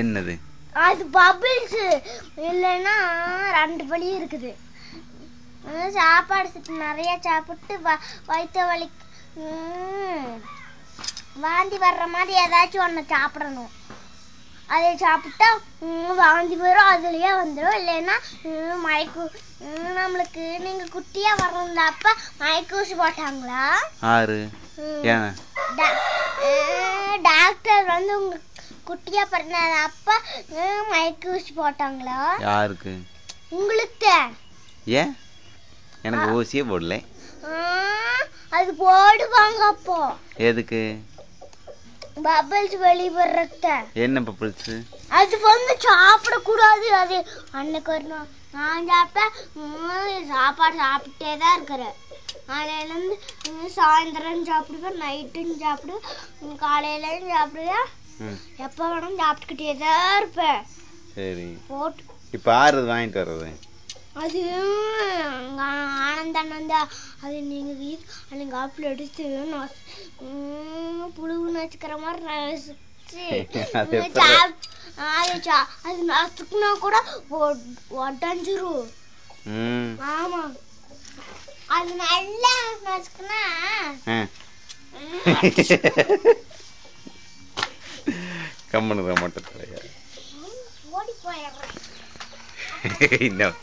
என்னது? அது பபிள்ஸ் இல்லைன்னா ரெண்டு வழி இருக்குது. சாப்பாடு நிறைய சாப்பிட்டு வயிற்று வலி வாந்தி வர்ற மாதிரி ஏதாச்சும் ஒன்று சாப்பிடணும். அதை சாப்பிட்டா வாந்தி வரும் அதுலயே வந்துடும் இல்லைன்னா மயக்கு நம்மளுக்கு நீங்க குட்டியா வர்றப்ப மயக்க ஊசி போட்டாங்களா? ஆறு. டாக்டர் வந்து உங்க குட்டியா பிறந்தது. அப்ப மயக்க ஊசி போட்டாங்களா? யாருக்கு? உங்களுக்கு. ஏன்? எனக்கு ஊசியே போடல. அது போடுவாங்க அப்போ. எதுக்கு? பபிள்ஸ் வெளி வர்றத என்ன பப்பிள்ஸு அது வந்து சாப்பிட கூடாது அது அன்னைக்கு ஒரு நான் சாப்பிட்டேன். சாப்பாடு சாப்பிட்டே தான் இருக்கிறேன். காலையிலேருந்து சாயந்தரம் சாப்பிடுவேன் நைட்டும் சாப்பிடுவேன் காலையிலயும் சாப்பிடுவேன். எப்போ வேணாலும் சாப்பிட்டுக்கிட்டே தான் இருப்பேன். சரி. போட்டு இப்போ ஆறுது வாங்கிட்டு வர்றது. அது ஆனந்த ஆனந்தா அது நீங்க அன்னைக்கு ஆப்பிள் எடுத்து உம், புழுவு நச்சுக்கிற மாதிரி நசுச்சு. அது நசுக்குனா கூட உடஞ்சிரும் ஆமா. அது நல்லா நசுக்குனா ஆ கம்மனுக்கு மட்டும் தலையா. இன்னும்.